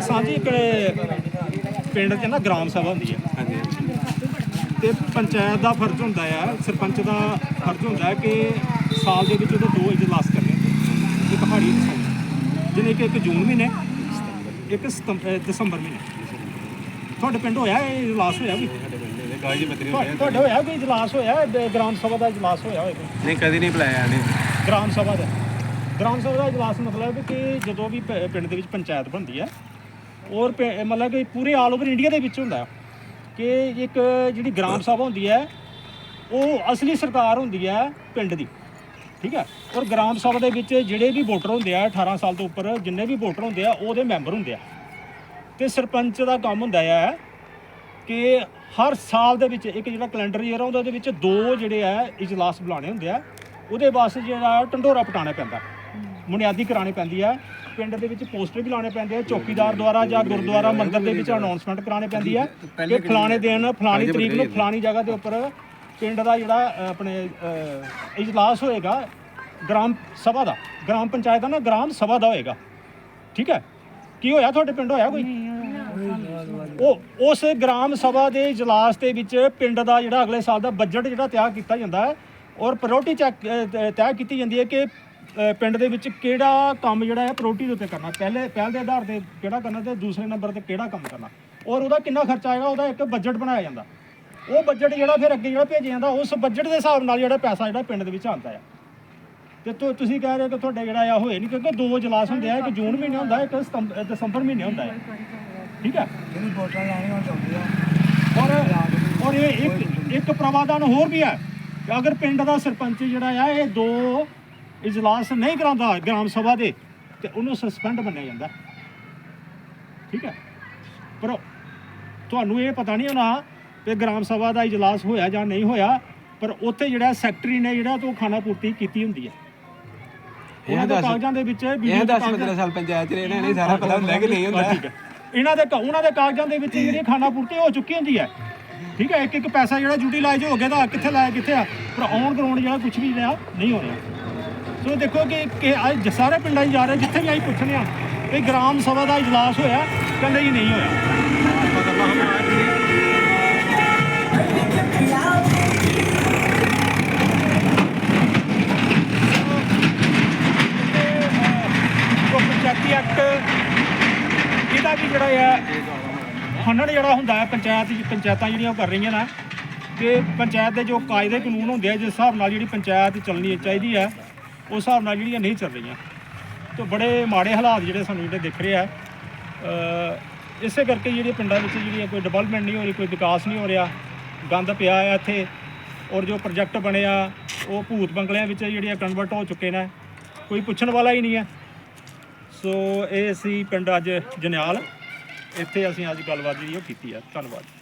ਦੱਸਾਂ ਜੀ ਇੱਕ ਪਿੰਡ 'ਚ ਨਾ ਗ੍ਰਾਮ ਸਭਾ ਹੁੰਦੀ ਹੈ ਹਾਂਜੀ। ਤੇ ਪੰਚਾਇਤ ਦਾ ਫਰਜ਼ ਹੁੰਦਾ ਆ ਸਰਪੰਚ ਦਾ ਫਰਜ਼ ਹੁੰਦਾ ਹੈ ਕਿ ਸਾਲ ਦੇ ਵਿੱਚ ਉਹਦੇ ਦੋ ਇਜਲਾਸ ਕਰਨੇ ਹੁੰਦੇ ਇੱਕ ਹਾੜੀ ਦਸੰਬਰ ਜਿਹਨੇ ਕਿ ਇੱਕ ਜੂਨ ਮਹੀਨੇ ਇੱਕ ਸਤੰਬ- ਅਹ ਦਸੰਬਰ ਮਹੀਨੇ। ਤੁਹਾਡੇ ਪਿੰਡ ਹੋਇਆ ਇਹ ਇਜਲਾਸ ਹੋਇਆ ਵੀ ਪੱਤਰੀ ਤੁਹਾ- ਤੁਹਾਡੇ ਹੋਇਆ ਕੋਈ ਇਜਲਾਸ ਹੋਇਆ? ਗ੍ਰਾਮ ਸਭਾ ਦਾ ਇਜਲਾਸ ਹੋਇਆ ਹੋਇਆ ਕੋਈ? ਨਹੀਂ ਕਦੀ ਨਹੀਂ ਬੁਲਾਇਆ ਨੇ ਗ੍ਰਾਮ ਸਭਾ ਦਾ। ਗ੍ਰਾਮ ਸਭਾ ਦਾ ਇਜਲਾਸ ਮਤਲਬ ਕਿ ਜਦੋਂ ਵੀ ਪ- ਪਿੰਡ ਦੇ ਵਿੱਚ ਪੰਚਾਇਤ ਬਣਦੀ ਹੈ ਔਰ ਪਿੰ- ਮਤਲਬ ਕਿ ਪੂਰੇ ਆਲ ਓਵਰ ਇੰਡੀਆ ਦੇ ਵਿੱਚ ਹੁੰਦਾ ਕਿ ਇੱਕ ਜਿਹੜੀ ਗ੍ਰਾਮ ਸਭਾ ਹੁੰਦੀ ਹੈ, ਉਹ ਅਸਲੀ ਸਰਕਾਰ ਹੁੰਦੀ ਹੈ ਪਿੰਡ ਦੀ, ਠੀਕ ਹੈ? ਔਰ ਗ੍ਰਾਮ ਸਭਾ ਦੇ ਵਿੱਚ ਜਿਹੜੇ ਵੀ ਵੋਟਰ ਹੁੰਦੇ ਆ 18 ਸਾਲ ਤੋਂ ਉੱਪਰ, ਜਿੰਨੇ ਵੀ ਵੋਟਰ ਹੁੰਦੇ ਆ, ਉਹਦੇ ਮੈਂਬਰ ਹੁੰਦੇ ਆ। ਤੇ ਸਰਪੰਚ ਦਾ ਕੰਮ ਹੁੰਦਾ ਹੈ ਕਿ ਹਰ ਸਾਲ ਦੇ ਵਿੱਚ ਇੱਕ ਜਿਹੜਾ ਕੈਲੰਡਰ ਈਅਰ ਆਉਂਦਾ ਉਹਦੇ ਵਿੱਚ ਦੋ ਜਿਹੜੇ ਆ ਇਜਲਾਸ ਬੁਲਾਣੇ ਹੁੰਦੇ ਆ, ਉਹਦੇ ਵਾਸਤੇ ਜਿਹੜਾ ਢੰਡੋਰਾ ਪਟਾਣਾ ਪੈਂਦਾ। ਬੁਨਿਆਦੀ ਕਰਾਣੀ ਪੈਂਦੀ ਹੈ ਪਿੰਡ ਦੇ ਵਿੱਚ ਪੋਸਟਰ ਵੀ ਲਾਣੇ ਪੈਂਦੇ ਆ ਚੌਕੀਦਾਰ ਦੁਆਰਾ ਜਾਂ ਗੁਰਦੁਆਰਾ ਮੰਦਿਰ ਦੇ ਵਿੱਚ ਅਨਾਉਂਸਮੈਂਟ ਕਰਾਣੀ ਪੈਂਦੀ ਹੈ ਕਿ ਫਲਾਣੇ ਦਿਨ ਫਲਾਣੀ ਤਰੀਕ ਨੂੰ ਫਲਾਣੀ ਜਗ੍ਹਾ ਦੇ ਉੱਪਰ ਪਿੰਡ ਦਾ ਜਿਹੜਾ ਆਪਣੇ ਇਜਲਾਸ ਹੋਏਗਾ ਗ੍ਰਾਮ ਸਭਾ ਦਾ ਗ੍ਰਾਮ ਪੰਚਾਇਤ ਦਾ ਨਾ ਗ੍ਰਾਮ ਸਭਾ ਦਾ ਹੋਏਗਾ। ਠੀਕ ਹੈ? ਕੀ ਹੋਇਆ? ਤੁਹਾਡੇ ਪਿੰਡ ਹੋਇਆ ਕੋਈ? ਉਹ ਉਸ ਗ੍ਰਾਮ ਸਭਾ ਦੇ ਇਜਲਾਸ ਦੇ ਵਿੱਚ ਪਿੰਡ ਦਾ ਜਿਹੜਾ ਅਗਲੇ ਸਾਲ ਦਾ ਬਜਟ ਜਿਹੜਾ ਤਿਆਰ ਕੀਤਾ ਜਾਂਦਾ ਹੈ ਔਰ ਪ੍ਰਾਇੋਰਟੀ ਚੈੱਕ ਤੈਅ ਕੀਤੀ ਜਾਂਦੀ ਹੈ ਕਿ ਪਿੰਡ ਦੇ ਵਿੱਚ ਕਿਹੜਾ ਕੰਮ ਜਿਹੜਾ ਹੈ ਪ੍ਰਾਇੋਰਟੀ ਦੇ ਉੱਤੇ ਕਰਨਾ? ਪਹਿਲੇ ਪਹਿਲ ਦੇ ਆਧਾਰ ਤੇ ਕਿਹੜਾ ਕਰਨਾ ਤੇ ਦੂਸਰੇ ਨੰਬਰ ਤੇ ਕਿਹੜਾ ਕੰਮ ਕਰਨਾ? ਔਰ ਉਹਦਾ ਕਿੰਨਾ ਖਰਚਾ ਆਏਗਾ? ਉਹਦਾ ਇੱਕ ਬਜਟ ਬਣਾਇਆ ਜਾਂਦਾ। ਉਹ ਬਜਟ ਜਿਹੜਾ ਫਿਰ ਅੱਗੇ ਜਿਹੜਾ ਭੇਜਿਆ ਜਾਂਦਾ ਉਸ ਬਜਟ ਦੇ ਹਿਸਾਬ ਨਾਲ ਜਿਹੜਾ ਪੈਸਾ ਜਿਹੜਾ ਪਿੰਡ ਦੇ ਵਿੱਚ ਆਉਂਦਾ ਹੈ ਤੇ ਤੁ- ਤੁਸੀਂ ਕਹਿ ਰਹੇ ਹੋ ਕਿ ਤੁਹਾਡੇ ਜਿਹੜਾ ਆ ਹੋਏ ਨਹੀਂ ਕਿਉਂਕਿ ਦੋ ਇਜਲਾਸ ਹੁੰਦੇ ਆ ਇੱਕ ਜੂਨ ਮਹੀਨੇ ਹੁੰਦਾ ਇੱਕ ਸਤੰਬ- ਦਸੰਬਰ ਮਹੀਨੇ ਹੁੰਦਾ ਹੈ ਠੀਕ ਹੈ? ਜਿਹਨੂੰ ਵੋਟਾਂ ਲੈਣੀਆਂ ਚਾਹੁੰਦੇ ਆ ਔਰ ਔਰ ਇਹ ਇੱਕ ਇੱਕ ਪ੍ਰਵਾਦਾਨ ਹੋਰ ਵੀ ਹੈ ਕਿ ਅਗਰ ਪਿੰਡ ਦਾ ਸਰਪੰਚ ਜਿਹੜਾ ਆ ਇਹ ਦੋ ਇਜਲਾਸ ਨਹੀਂ ਕਰਾਉਂਦਾ ਗ੍ਰਾਮ ਸਭਾ ਦੇ ਤੇ ਉਹਨੂੰ ਸਸਪੈਂਡ ਮੰਨਿਆ ਜਾਂਦਾ। ਠੀਕ ਹੈ? ਪਰ ਤੁਹਾਨੂੰ ਇਹ ਪਤਾ ਨਹੀਂ ਹੋਣਾ ਕਿ ਗ੍ਰਾਮ ਸਭਾ ਦਾ ਇਜਲਾਸ ਹੋਇਆ ਜਾਂ ਨਹੀਂ ਹੋਇਆ ਪਰ ਉੱਥੇ ਜਿਹੜਾ ਸੈਕਟਰੀ ਨੇ ਜਿਹੜਾ ਤੋਂ ਖਾਣਾ ਪੂਰਤੀ ਕੀਤੀ ਹੁੰਦੀ ਹੈ। ਉਹਨਾਂ ਦੇ ਕਾਗਜ਼ਾਂ ਦੇ ਵਿੱਚ ਇਹ ਵੀਡੀਓ 10 15 ਸਾਲ ਪੰਚਾਇਤ ਰਹੇ ਨੇ ਨਹੀਂ ਸਾਰਾ ਪਤਾ ਹੁੰਦਾ ਕਿ ਨਹੀਂ ਹੁੰਦਾ। ਇਹਨਾਂ ਦੇ ਉਹਨਾਂ ਦੇ ਕਾਗਜ਼ਾਂ ਦੇ ਵਿੱਚ ਜਿਹੜੀ ਖਾਣਾ ਪੂਰਤੀ ਹੋ ਚੁੱਕੀ ਹੁੰਦੀ ਹੈ। ਠੀਕ ਹੈ? ਇੱਕ ਇੱਕ ਪੈਸਾ ਜਿਹੜਾ ਯੂਟਿਲਾਈਜ਼ ਹੋ ਗਿਆ ਤਾਂ ਕਿੱਥੇ ਲਾਇਆ ਕਿੱਥੇ ਆ? ਪਰ ਆਉਣ ਗਰਾਊਂਡ ਜਿਹੜਾ ਕੁਝ ਵੀ ਰਿਹਾ ਨਹੀਂ ਹੋ ਰਿਹਾ ਸੋ ਦੇਖੋ ਕਿ ਕਿ ਅੱਜ ਸਾਰੇ ਪਿੰਡਾਂ 'ਚ ਜਾ ਰਹੇ, ਜਿੱਥੇ ਵੀ ਅਸੀਂ ਪੁੱਛਦੇ ਆ ਇਹ ਗ੍ਰਾਮ ਸਭਾ ਦਾ ਇਜਲਾਸ ਹੋਇਆ, ਕਹਿੰਦੇ ਜੀ ਨਹੀਂ ਹੋਇਆ। ਪੰਚਾਇਤੀ ਐਕਟ ਇਹਦਾ ਵੀ ਜਿਹੜਾ ਹੈ ਖੰਡਨ ਜਿਹੜਾ ਹੁੰਦਾ ਹੈ ਪੰਚਾਇਤ ਪੰਚਾਇਤਾਂ ਜਿਹੜੀਆਂ ਉਹ ਕਰ ਰਹੀਆਂ ਨਾ। ਕਿ ਪੰਚਾਇਤ ਦੇ ਜੋ ਕਾਇਦੇ ਕਾਨੂੰਨ ਹੁੰਦੇ ਆ, ਜਿਸ ਹਿਸਾਬ ਨਾਲ ਜਿਹੜੀ ਪੰਚਾਇਤ ਚੱਲਣੀ ਚਾਹੀਦੀ ਹੈ ਉਸ ਹਿਸਾਬ ਨਾਲ ਜਿਹੜੀਆਂ ਨਹੀਂ ਚੱਲ ਰਹੀਆਂ। ਤੇ ਬੜੇ ਮਾੜੇ ਹਾਲਾਤ ਜਿਹੜੇ ਸਾਨੂੰ ਜਿਹੜੇ ਦਿਖ ਰਹੇ ਆ। ਅ, ਇਸੇ ਕਰਕੇ ਜਿਹੜੇ ਪਿੰਡਾਂ ਵਿੱਚ ਜਿਹੜੀ ਹੈ ਕੋਈ ਡਿਵੈਲਪਮੈਂਟ ਨਹੀਂ ਹੋ ਰਹੀ ਕੋਈ ਵਿਕਾਸ ਨਹੀਂ ਹੋ ਰਿਹਾ ਗੰਦ ਪਿਆ ਆ ਇੱਥੇ। ਔਰ ਜੋ ਪ੍ਰੋਜੈਕਟ ਬਣੇ ਆ ਉਹ ਭੂਤ ਬੰਗਲਿਆਂ ਵਿੱਚ ਜਿਹੜੀਆਂ ਕਨਵਰਟ ਹੋ ਚੁੱਕੇ ਨੇ ਕੋਈ ਪੁੱਛਣ ਵਾਲਾ ਹੀ ਨਹੀਂ ਹੈ ਸੋ ਇਹ ਸੀ ਪਿੰਡ ਅੱਜ ਜਨਿਆਲ। ਇੱਥੇ ਅਸੀਂ ਅੱਜ ਗੱਲਬਾਤ ਜਿਹੜੀ ਉਹ ਕੀਤੀ ਆ। ਧੰਨਵਾਦ।